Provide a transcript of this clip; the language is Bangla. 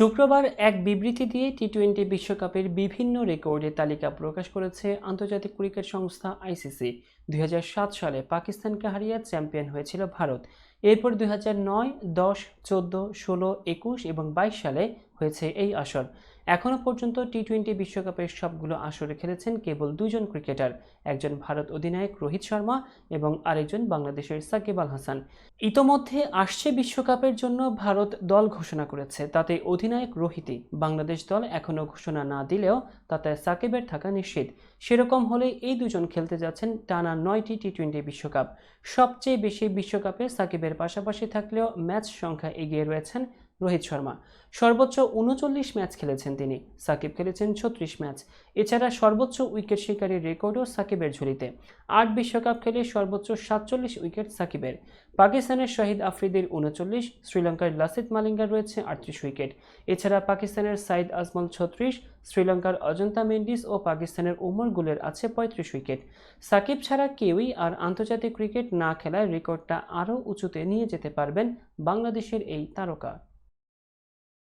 শুক্রবার এক বিবৃতি দিয়ে টি টোয়েন্টি বিশ্বকাপের বিভিন্ন রেকর্ডের তালিকা প্রকাশ করেছে আন্তর্জাতিক ক্রিকেট সংস্থা আইসিসি। দুই হাজার সাত সালে পাকিস্তানকে হারিয়ে চ্যাম্পিয়ন হয়েছিল ভারত। এরপর দুই হাজার নয়, দশ, চোদ্দ, ষোলো, একুশ এবং বাইশ সালে হয়েছে এই আসর। এখনও পর্যন্ত টি টোয়েন্টি বিশ্বকাপের সবগুলো আসরে খেলেছেন কেবল দুজন ক্রিকেটার, একজন ভারত অধিনায়ক রোহিত শর্মা এবং আরেকজন বাংলাদেশের সাকিব আল হাসান। ইতোমধ্যে আসছে বিশ্বকাপের জন্য ভারত দল ঘোষণা করেছে, তাতে অধিনায়ক রোহিতই বাংলাদেশ দল এখনও ঘোষণা না দিলেও তাতে সাকিবের থাকা নিশ্চিত। সেরকম হলে এই দুজন খেলতে যাচ্ছেন টানা নয়টি টি টোয়েন্টি বিশ্বকাপ। সবচেয়ে বেশি বিশ্বকাপে সাকিবের পাশাপাশি থাকলেও ম্যাচ সংখ্যা এগিয়ে রয়েছেন রোহিত শর্মা। সর্বোচ্চ উনচল্লিশ ম্যাচ খেলেছেন তিনি। সাকিব খেলেছেন ছত্রিশ ম্যাচ। এছাড়া সর্বোচ্চ উইকেট শিকারীর রেকর্ডও সাকিবের ঝুলিতে। আট বিশ্বকাপ খেলে সর্বোচ্চ সাতচল্লিশ উইকেট সাকিবের। পাকিস্তানের শহীদ আফ্রিদির উনচল্লিশ, শ্রীলঙ্কার লাসিত মালিঙ্গার রয়েছে আটত্রিশ উইকেট। এছাড়া পাকিস্তানের সাইদ আজমল ছত্রিশ, শ্রীলঙ্কার অজন্তা মেন্ডিস ও পাকিস্তানের উমর গুলের আছে পঁয়ত্রিশ উইকেট। সাকিব ছাড়া কেউই আর আন্তর্জাতিক ক্রিকেট না খেলায় রেকর্ডটা আরও উঁচুতে নিয়ে যেতে পারবেন বাংলাদেশের এই তারকা।